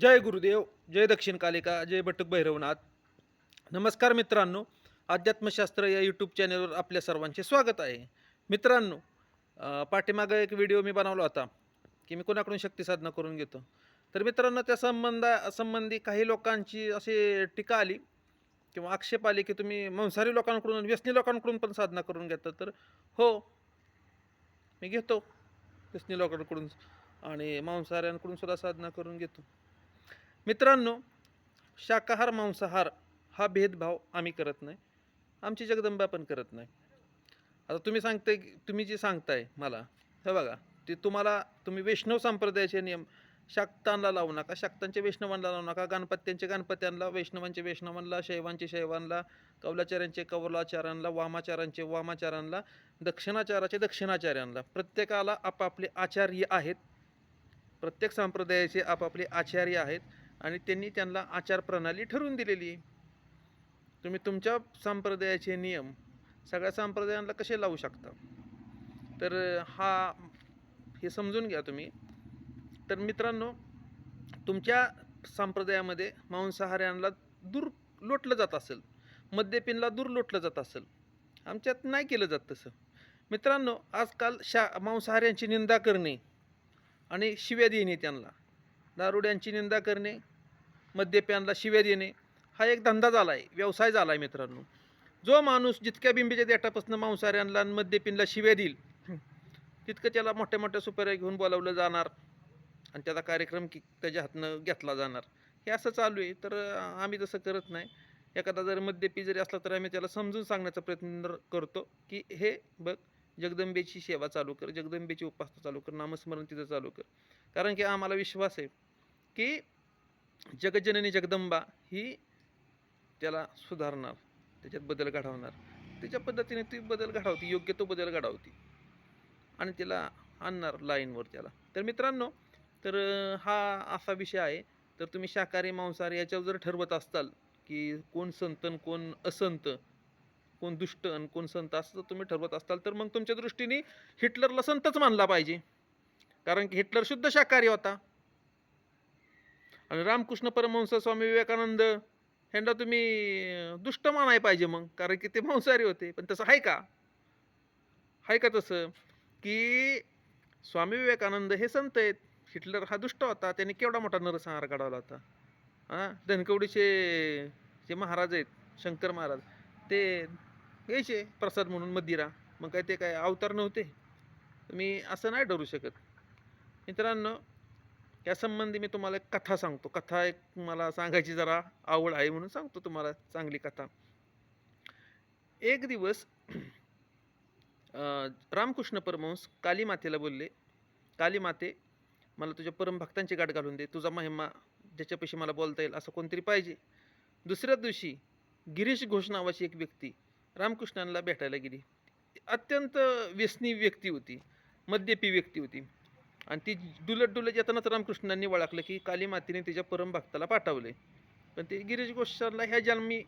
जय गुरुदेव जय दक्षिण कालिका जय भटक भैरवनाथ. नमस्कार मित्रांनो अध्यात्मशास्त्र या यूट्यूब चॅनलवर आपल्या सर्वांचे स्वागत आहे. मित्रांनो पाठीमागं एक व्हिडिओ मी बनवला होता की मी कोणाकडून शक्ती साधना करून घेतो. तर मित्रांनो त्या संबंधा संबंधी काही लोकांची अशी टीका आली किंवा आक्षेप आले की तुम्ही मांसाहारी लोकांकडून व्यसनी लोकांकडून पण साधना करून घेता. तर हो मी घेतो व्यसनी लोकांकडून आणि मांसाहाऱ्यांकडून सुद्धा साधना करून घेतो. मित्रांनो शाकाहार मांसाहार हा भेदभाव आम्ही करत नाही. आमची जगदंबा पण करत नाही. आता तुम्ही सांगताय तुम्ही जे सांगताय मला हे बघा ते तुम्हाला तुम्ही वैष्णव संप्रदायाचे नियम शाक्तांना लावू नका शाक्तांच्या वैष्णवांना लावू नका गणपत्यांचे गणपत्यांना वैष्णवांचे वैष्णवांना शैवांचे शैवांना कौलाचार्यांचे कौलाचार्यांना वामाचार्यांचे वामाचार्यांना दक्षिणाचाराचे दक्षिणाचार्यांना. प्रत्येकाला आपापले आचार्य आहेत. प्रत्येक संप्रदायाचे आपापले आचार्य आहेत. आणि त्यांनी त्यांना आचार प्रणाली ठरवून दिलेली. आहे तुम्ही तुमच्या संप्रदायाचे नियम सगळ्या संप्रदायांना कसे लावू शकता? तर हा हे समजून घ्या तुम्ही. तर मित्रांनो तुमच्या संप्रदायामध्ये मांसाहाऱ्यांना दूर लोटलं जात असेल मद्यपीनला दूर लोटलं जात असेल. आमच्यात नाही केलं जात तसं. मित्रांनो आजकाल शा मांसाहाऱ्यांची निंदा करणे आणि शिव्या देणे त्यांना. दारुड्यांची निंदा करणे मद्यप्यांना शिव्या देणे हा एक धंदा झाला आहे व्यवसाय झाला आहे मित्रांनो. जो माणूस जितक्या बिंबीच्या देठापासून मांसाहाऱ्यांना आणि शिव्या देईल तितकं त्याला मोठ्या मोठ्या सुपाऱ्या घेऊन बोलावलं जाणार आणि त्याचा कार्यक्रम की त्याच्या हातनं घेतला जाणार. हे असं चालू आहे. तर आम्ही तसं करत नाही. एखादा जर मद्यपी जरी असला तर आम्ही त्याला समजून सांगण्याचा प्रयत्न करतो की हे बघ जगदंबेची सेवा चालू कर जगदंबेची उपासना चालू कर नामस्मरण तिथं चालू कर. कारण की आम्हाला विश्वास आहे की जगजननी जगदंबा ही त्याला सुधारणार त्याच्यात बदल घडवणार. त्याच्या पद्धतीने ती बदल घडवती योग्य तो बदल घडवती. आणि त्याला आणणार लाईनवर त्याला. तर मित्रांनो तर हा असा विषय आहे. तर तुम्ही शाकाहारी मांसाहारी याच्यावर जर ठरवत असताल की कोण संत आणि कोण असंत कोण दुष्ट आणि कोण संत असं जर तुम्ही ठरवत असताल तर मग तुमच्या दृष्टीने हिटलरला संतच मानला पाहिजे. कारण की हिटलर शुद्ध शाकाहारी होता. आणि रामकृष्ण परमहंस स्वामी विवेकानंद ह्यांना तुम्ही दुष्ट मानाय पाहिजे मग कारण की ते मांसाहारी होते. पण तसं आहे का? आहे का तसं? की स्वामी विवेकानंद हे संत आहेत. हिटलर हा दुष्ट होता. त्याने केवढा मोठा नरसंहार काढवला होता. हां? धनकवडीचे जे महाराज आहेत शंकर महाराज ते यायचे प्रसाद म्हणून मदिरा. मग काय ते काय अवतार नव्हते. मी असं नाही ठरू शकत. मित्रांनो यासंबंधी मी तुम्हाला एक कथा सांगतो. कथा एक मला सांगायची जरा आवड आहे म्हणून सांगतो तुम्हाला चांगली कथा. एक दिवस रामकृष्ण परमहंस काली मातेला बोलले काली माते मला तुझ्या परमभक्तांची गाठ घालून दे. तुझा महिमा ज्याच्यापाशी मला बोलता येईल असं कोणतरी पाहिजे. दुसऱ्या दिवशी गिरीश घोष नावाची एक व्यक्ती रामकृष्णांना भेटायला गेली. अत्यंत व्यसनी व्यक्ती होती. मद्यपी व्यक्ती होती. आणि ती डुलत डुलत येतानाच रामकृष्णांनी वळखलं की काली मातेने तिच्या परमभक्ताला पाठवले पण ते गिरीश घोषाला ह्या जन्मी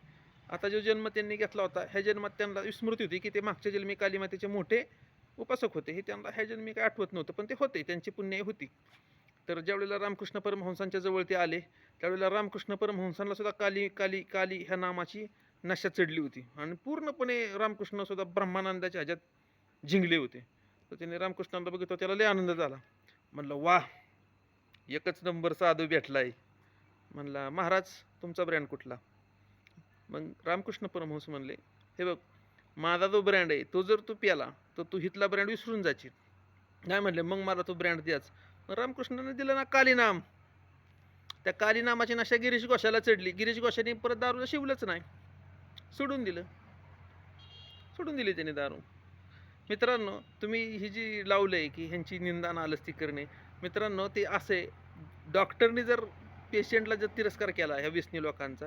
आता जो जन्म त्यांनी घेतला होता ह्या जन्मात त्यांना विस्मृती होती की ते मागच्या जन्मी काली मातेचे मोठे उपासक होते. हे त्यांना ह्या जन्मी काय आठवत नव्हतं पण ते होते त्यांची पुण्याई होती. तर ज्यावेळेला रामकृष्ण परमहंसांच्या जवळ ते आले त्यावेळेला रामकृष्ण परमहंसांना सुद्धा काली काली काली ह्या नामाची नशा चढली होती. आणि पूर्णपणे रामकृष्ण सुद्धा ब्रह्मानंदाच्या ह्याच्यात जिंकले होते. तर त्याने रामकृष्णांना बघितलं त्याला लय आनंद झाला. म्हणलं वा एकच नंबर साधू भेटला आहे म्हणला महाराज तुमचा ब्रँड कुठला? मग रामकृष्ण परमहंस म्हणले हे बघ माझा जो ब्रँड आहे तो जर तू प्याला तर तू हितला ब्रँड विसरून जाशील. नाही म्हणले मग मला तो ब्रँड द्याच. मग रामकृष्णाने दिलं ना कालीनाम. त्या कालीनामाची नशा गिरीश घोषाला चढली. गिरीश घोषाने परत दारूला शिवलंच नाही. सोडून दिलं. सोडून दिली त्याने दारू. मित्रांनो तुम्ही ही जी लावलं आहे की ह्यांची निंदा नालस्ती करणे मित्रांनो ते असे डॉक्टरनी जर पेशंटला जर तिरस्कार केला ह्या व्यसनी लोकांचा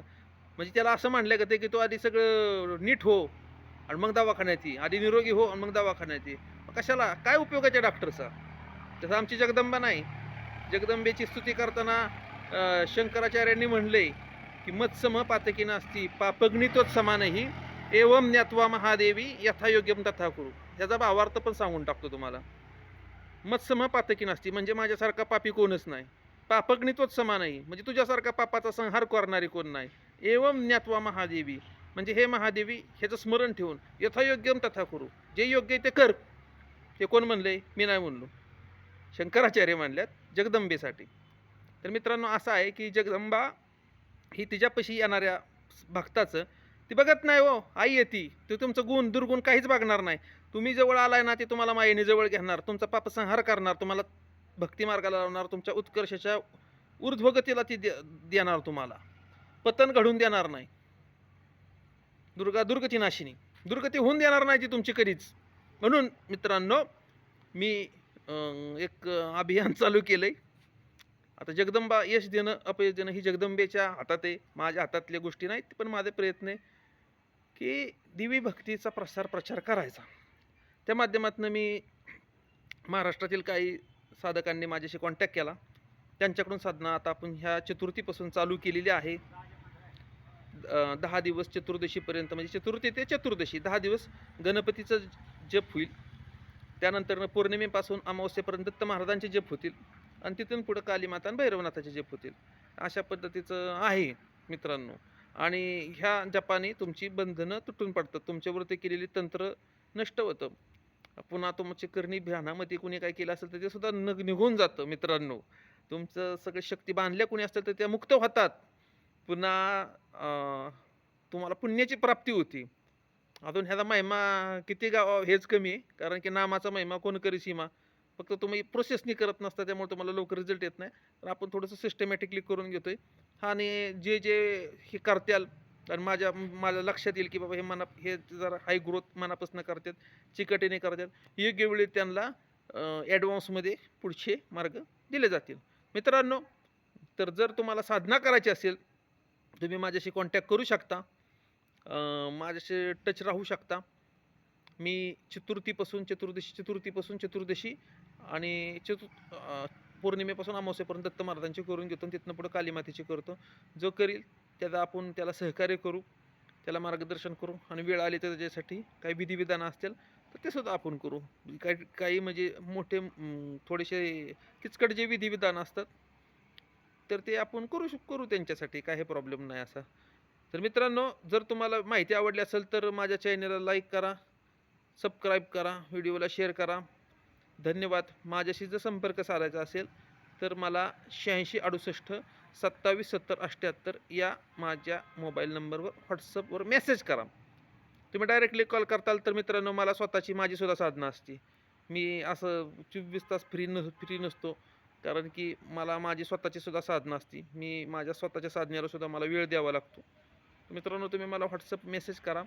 म्हणजे त्याला असं म्हणलं का की तो आधी सगळं नीट हो आणि मग दवाखान्यात ये आधी निरोगी हो आणि मग दवाखान्यात ये. कशाला? काय उपयोगाच्या डॉक्टरचा? तसं आमची जगदंबा नाही. जगदंबेची स्तुती करताना शंकराचार्यांनी म्हणले की मत्सम पातकी नास्ती समान समानही एवम ज्ञात्वा महादेवी यथायोग्यम तथा करू. ह्याचा भावार्थ पण सांगून टाकतो तुम्हाला. मत्सम पातकी नसती म्हणजे माझ्यासारखा पापी कोणच नाही. पापग्नी तोच नाही म्हणजे तुझ्यासारखा पापाचा संहार करणारी कोण नाही. एवम ज्ञात्वा महादेवी म्हणजे हे महादेवी ह्याचं स्मरण ठेवून यथायोग्यम तथा करू. जे योग्य आहे ते कर. हे कोण म्हणले? मी नाही म्हणलो. शंकराचार्य म्हणल्यात जगदंबेसाठी. तर मित्रांनो असं आहे की जगदंबा ही तिच्यापाशी येणाऱ्या भक्ताचं ती बघत नाही हो. आई येते ते. तुमचं गुण दुर्गुण काहीच बघणार नाही. तुम्ही जवळ आलाय ना ते तुम्हाला मायेने जवळ घेणार. तुमचा पापसंहार करणार. तुम्हाला भक्ती मार्गाला लावणार. तुमच्या उत्कर्षाच्या ऊर्ध्वगतीला ती देणार तुम्हाला. पतन घडून देणार नाही. दुर्गा दुर्गती नाशिनी. दुर्गती होऊन देणार नाही ती तुमची कधीच. म्हणून मित्रांनो मी एक अभियान चालू केलंय. आता जगदंबा यश देणं अपयश देणं ही जगदंबेच्या हातात आहे. माझ्या हातातल्या गोष्टी नाहीत पण माझे प्रयत्न आहे. की दिवी भक्तीचा प्रसार प्रचार करायचा. त्या माध्यमातून मी महाराष्ट्रातील काही साधकांनी माझ्याशी कॉन्टॅक्ट केला. त्यांच्याकडून साधना आता आपण ह्या चतुर्थीपासून चालू केलेली आहे. दहा दिवस चतुर्दशीपर्यंत म्हणजे चतुर्थी ते चतुर्दशी दहा दिवस गणपतीचं जप होईल. त्यानंतर पौर्णिमेपासून अमावस्येपर्यंत दत्त महाराजांचे जप होतील. आणि तिथून पुढं कालीमाता आणि भैरवनाथाचे जप होतील. अशा पद्धतीचं आहे मित्रांनो. आणि ह्या जपाने तुमची बंधनं तुटून पडतात. तुमच्यावरती केलेली तंत्र नष्ट होतं. पुन्हा तुमची करणी ध्यानामध्ये कुणी काय केलं असेल तर ते सुद्धा न निघून जातं मित्रांनो. तुमचं सगळं शक्ती बांधल्या कुणी असतील तर त्या मुक्त होतात. पुन्हा तुम्हाला पुण्याची प्राप्ती होती. अजून ह्याचा महिमा किती गाव हेच कमी आहे. कारण की नामाचा महिमा कोण करी सीमा? फक्त तुम्ही प्रोसेसनी करत नसता त्यामुळे तुम्हाला लवकर रिझल्ट येत नाही. तर आपण थोडंसं सिस्टमॅटिकली करून घेतो आहे आणि जे जे हे करत्याल आणि माझ्या माझ्या लक्षात येईल की बाबा हे मना हे जरा हाय ग्रोथ मनापासून करतात चिकटीने करतात योग्य वेळी त्यांना ॲडव्हान्समध्ये पुढचे मार्ग दिले जातील. मित्रांनो तर जर तुम्हाला साधना करायची असेल तुम्ही माझ्याशी कॉन्टॅक्ट करू शकता. माझ्याशी टच राहू शकता. मी चतुर्थीपासून चतुर्दशी चतुर्थीपासून चतुर्दशी आणि चतुर्थ पौर्णिमेपासून अमावस्येपर्यंत दत्त महाराजांची करून घेतो तिथनं पुढं कालीमातेची करतो. जो करील त्याचा आपण त्याला सहकार्य करू त्याला मार्गदर्शन करू आणि वेळ आली तर त्याच्यासाठी काही विधिविधानं असतील तर ते सुद्धा आपण करू. काही काही म्हणजे मोठे थोडेसे किचकट जे विधिविधान असतात तर ते आपण करू शक करू त्यांच्यासाठी काही प्रॉब्लेम नाही असा. तर मित्रांनो जर तुम्हाला माहिती आवडली असेल तर माझ्या चॅनलला लाईक करा सबस्क्राईब करा व्हिडिओला शेअर करा. धन्यवाद. माझ्याशी जर संपर्क साधायचा असेल तर मला शहाऐंशी अडुसष्ट सत्तावीस सत्तर अठ्ठ्याहत्तर या माझ्या मोबाईल नंबरवर व्हॉट्सअपवर मेसेज करा. तुम्ही डायरेक्टली कॉल करताल तर मित्रांनो मला स्वतःची माझीसुद्धा साधना असते. मी असं चोवीस तास फ्री न फ्री नसतो कारण की मला माझी स्वतःची सुद्धा साधना असते. मी माझ्या स्वतःच्या साधनेला सुद्धा मला वेळ द्यावा लागतो. मित्रांनो तुम्ही मला व्हॉट्सअप मेसेज करा.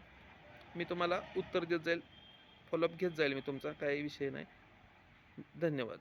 मी तुम्हाला उत्तर देत जाईल फॉलोअप घेत जाईल मी तुमचा काही विषय नाही. धन्यवाद.